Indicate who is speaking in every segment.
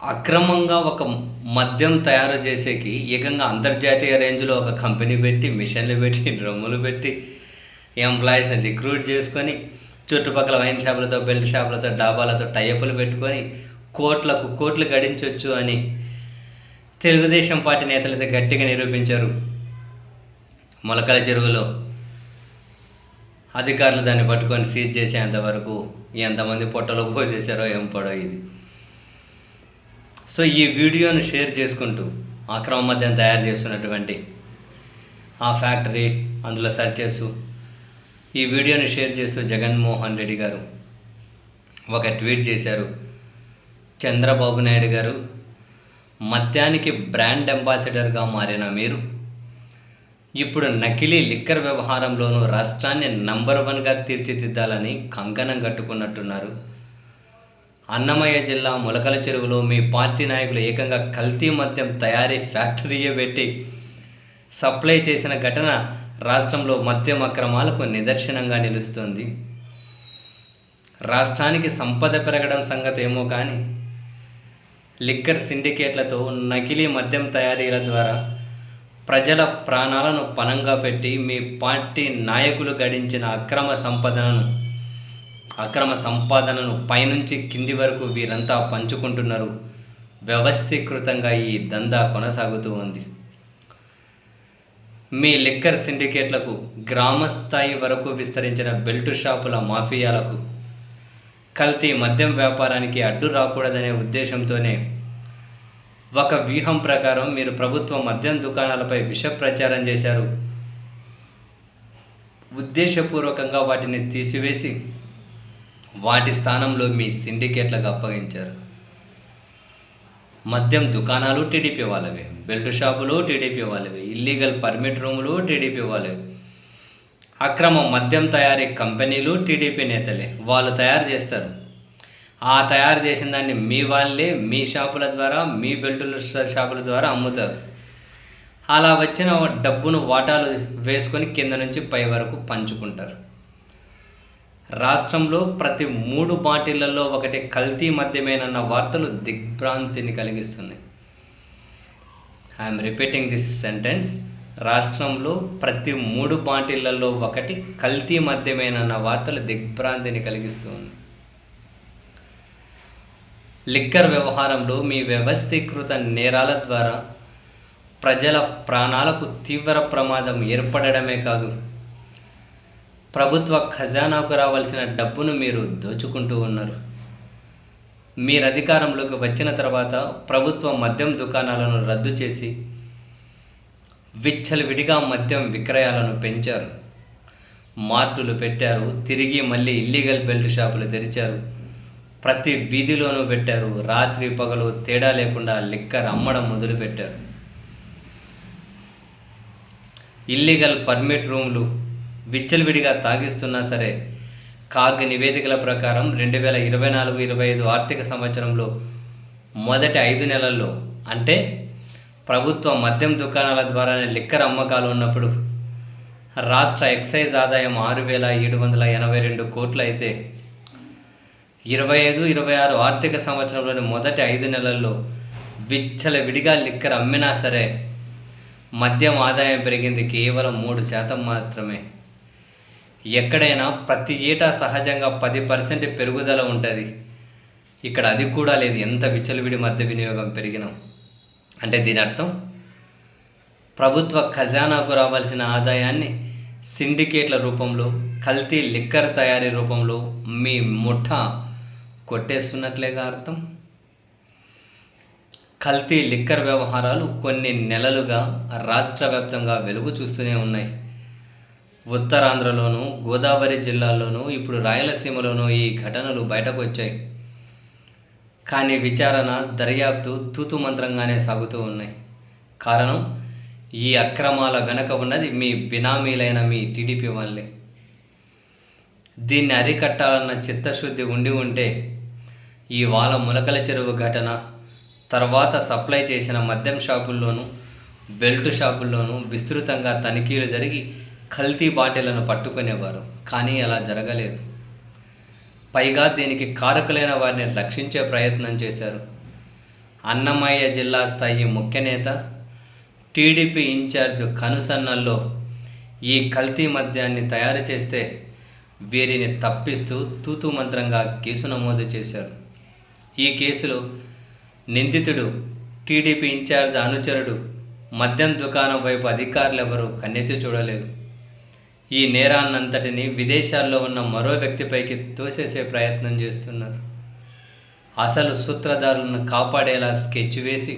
Speaker 1: అక్రమంగా ఒక మద్యం తయారు చేసేకి ఏకంగా అంతర్జాతీయ రేంజ్లో ఒక కంపెనీ పెట్టి మిషన్లు పెట్టి డ్రమ్ములు పెట్టి ఎంప్లాయీస్ని రిక్రూట్ చేసుకొని చుట్టుపక్కల వైన్ షాపులతో బెల్ట్ షాపులతో డాబాలతో టైపులు పెట్టుకొని కోట్లకు కోట్లు గడించవచ్చు అని తెలుగుదేశం పార్టీ నేతలైతే గట్టిగా నిరూపించారు. మొలకల చెరువులో అధికారులు దాన్ని పట్టుకొని సీజ్ చేసేంత వరకు ఎంతమంది పొట్టలో పోసేసారో ఏం పడో ఇది. సో ఈ వీడియోను షేర్ చేసుకుంటూ అక్రమ మద్యం తయారు చేస్తున్నటువంటి ఆ ఫ్యాక్టరీ అందులో సెర్చ్ చేస్తూ ఈ వీడియోని షేర్ చేస్తూ జగన్మోహన్ రెడ్డి గారు ఒక ట్వీట్ చేశారు. చంద్రబాబు నాయుడు గారు మద్యానికి బ్రాండ్ అంబాసిడర్గా మారిన మీరు ఇప్పుడు నకిలీ లిక్కర్ వ్యవహారంలోనూ రాష్ట్రాన్ని నంబర్ వన్గా తీర్చిదిద్దాలని కంకణం కట్టుకున్నట్టున్నారు. అన్నమయ్య జిల్లా మొలకల చెరువులో మీ పార్టీ నాయకులు ఏకంగా కల్తీ మద్యం తయారీ ఫ్యాక్టరీయే పెట్టి సప్లై చేసిన ఘటన రాష్ట్రంలో మద్యం అక్రమాలకు నిదర్శనంగా నిలుస్తుంది. రాష్ట్రానికి సంపద పెరగడం సంగతి ఏమో కానీ లిక్కర్ సిండికేట్లతో నకిలీ మద్యం తయారీల ద్వారా ప్రజల ప్రాణాలను పణంగా పెట్టి మీ పార్టీ నాయకులు గడించిన అక్రమ సంపదను అక్రమ సంపాదనను పైనుంచి కింది వరకు వీరంతా పంచుకుంటున్నారు. వ్యవస్థీకృతంగా ఈ దందా కొనసాగుతూ ఉంది. మీ లిక్కర్ సిండికేట్లకు గ్రామ స్థాయి వరకు విస్తరించిన బెల్టు షాపుల మాఫియాలకు కల్తీ మద్యం వ్యాపారానికి అడ్డు రాకూడదనే ఉద్దేశంతోనే ఒక వ్యూహం ప్రకారం మీరు ప్రభుత్వ మద్యం దుకాణాలపై విష ప్రచారం చేశారు. ఉద్దేశపూర్వకంగా వాటిని తీసివేసి వాటి స్థానంలో మీ సిండికేట్లకు అప్పగించారు. మద్యం దుకాణాలు టీడీపీ వాళ్ళవే బెల్ట్ షాపులు టీడీపీ వాళ్ళవే ఇల్లీగల్ పర్మిట్ రూములు టీడీపీ వాళ్ళవే. అక్రమ మద్యం తయారీ కంపెనీలు టీడీపీ నేతలే వాళ్ళు తయారు చేస్తారు. ఆ తయారు చేసిన దాన్ని మీ వాళ్ళే మీ షాపుల ద్వారా మీ బెల్టుల షాపుల ద్వారా అమ్ముతారు. అలా వచ్చిన డబ్బును వాటాలు వేసుకొని కింద నుంచి పై వరకు పంచుకుంటారు. రాష్ట్రంలో ప్రతి మూడు బాటిళ్ళలో ఒకటి కల్తీ మద్యమేనన్న వార్తలు దిగ్భ్రాంతిని కలిగిస్తున్నాయి. ఐఎమ్ రిపీటింగ్ దిస్ సెంటెన్స్ రాష్ట్రంలో ప్రతి మూడు బాటిళ్ళలో ఒకటి కల్తీ మద్యమేనన్న వార్తలు దిగ్భ్రాంతిని కలిగిస్తూ ఉన్నాయి లిక్కర్ వ్యవహారంలో మీ వ్యవస్థీకృత నేరాల ద్వారా ప్రజల ప్రాణాలకు తీవ్ర ప్రమాదం ఏర్పడడమే కాదు ప్రభుత్వ ఖజానాకు రావాల్సిన డబ్బును మీరు దోచుకుంటూ ఉన్నారు. మీరు అధికారంలోకి వచ్చిన తర్వాత ప్రభుత్వ మద్యం దుకాణాలను రద్దు చేసి విచ్చలవిడిగా మద్యం విక్రయాలను పెంచారు. మార్టులు పెట్టారు తిరిగి మళ్ళీ ఇల్లీగల్ బెల్ట్ షాపులు తెరిచారు. ప్రతి వీధిలోనూ పెట్టారు రాత్రి పగలు తేడా లేకుండా లిక్కర్ అమ్మడం మొదలుపెట్టారు. ఇల్లీగల్ పర్మిట్ రూమ్లు విచ్చలవిడిగా తాగిస్తున్నా సరే కాగ్ నివేదికల ప్రకారం రెండు వేల ఇరవై నాలుగు ఇరవై ఐదు ఆర్థిక సంవత్సరంలో మొదటి ఐదు నెలల్లో అంటే ప్రభుత్వ మద్యం దుకాణాల ద్వారానే లిక్కర్ అమ్మకాలు ఉన్నప్పుడు రాష్ట్ర ఎక్సైజ్ ఆదాయం ఆరు వేల ఏడు వందల ఎనభై రెండు కోట్లు అయితే ఇరవై ఐదు ఇరవై ఆరు ఆర్థిక సంవత్సరంలోని మొదటి ఐదు నెలల్లో విచ్చల విడిగా లిక్కర్ అమ్మినా సరే మద్యం ఆదాయం పెరిగింది కేవలం మూడు శాతం మాత్రమే. ఎక్కడైనా ప్రతి ఏటా సహజంగా పది పర్సెంట్ పెరుగుదల ఉంటుంది. ఇక్కడ అది కూడా లేదు. ఎంత విచ్చలవిడి మద్య వినియోగం పెరిగినా. అంటే దీని అర్థం? ప్రభుత్వ ఖజానాకు రావాల్సిన ఆదాయాన్ని సిండికేట్ల రూపంలో కల్తీ లిక్కర్ తయారీ రూపంలో మీ ముఠా కొట్టేస్తున్నట్లేగా అర్థం? కల్తీ లిక్కర్ వ్యవహారాలు కొన్ని నెలలుగా రాష్ట్ర వ్యాప్తంగా వెలుగు చూస్తూనే ఉన్నాయి. ఉత్తరాంధ్రలోను గోదావరి జిల్లాల్లోనూ ఇప్పుడు రాయలసీమలోనూ ఈ ఘటనలు బయటకు వచ్చాయి. కానీ విచారణ దర్యాప్తు తూతు మంత్రంగానే సాగుతూ ఉన్నాయి. కారణం ఈ అక్రమాల వెనక ఉన్నది మీ బినామీలైన మీ టీడీపీ వాళ్ళే. దీన్ని అరికట్టాలన్న చిత్తశుద్ధి ఉండి ఉంటే ఈ వాళ్ళ ములకల చెరువు ఘటన తర్వాత సప్లై చేసిన మద్యం షాపుల్లోనూ బెల్ట్ షాపుల్లోనూ విస్తృతంగా తనిఖీలు జరిగి కల్తీ బాటిళ్ళను పట్టుకునేవారు కానీ అలా జరగలేదు. పైగా దీనికి కారకులైన వారిని రక్షించే ప్రయత్నం చేశారు. అన్నమయ్య జిల్లా స్థాయి ముఖ్య నేత టీడీపీ ఇన్ఛార్జ్ కనుసన్నల్లో ఈ కల్తీ మద్యాన్ని తయారు చేస్తే వీరిని తప్పిస్తూ తూతు మంత్రంగా కేసు నమోదు చేశారు. ఈ కేసులో నిందితుడు టీడీపీ ఇన్ఛార్జ్ అనుచరుడు మద్యం దుకాణం వైపు అధికారులు ఎవరూ కన్నెత్తి చూడలేదు. ఈ నేరాన్నంతటిని విదేశాల్లో ఉన్న మరో వ్యక్తిపైకి తోసేసే ప్రయత్నం చేస్తున్నారు. అసలు సూత్రధారులను కాపాడేలా స్కెచ్ వేసి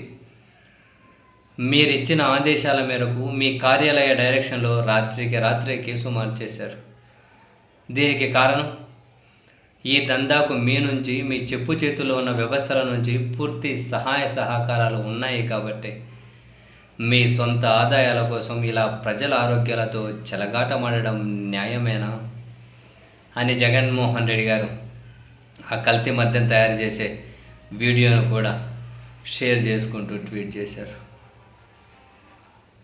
Speaker 1: మీరిచ్చిన ఆదేశాల మేరకు మీ కార్యాలయ డైరెక్షన్లో రాత్రికి రాత్రే కేసు మార్చేశారు. దీనికి కారణం ఈ దందాకు మీ నుంచి మీ చెప్పు చేతుల్లో ఉన్న వ్యవస్థల నుంచి పూర్తి సహాయ సహకారాలు ఉన్నాయి కాబట్టి. మీ సొంత ఆదాయాల కోసం ఇలా ప్రజల ఆరోగ్యాలతో చెలగాటమాడడం న్యాయమేనా? అని జగన్మోహన్ రెడ్డి గారు ఆ కల్తీ మద్యం తయారు చేసే వీడియోను కూడా షేర్ చేసుకుంటూ ట్వీట్ చేశారు.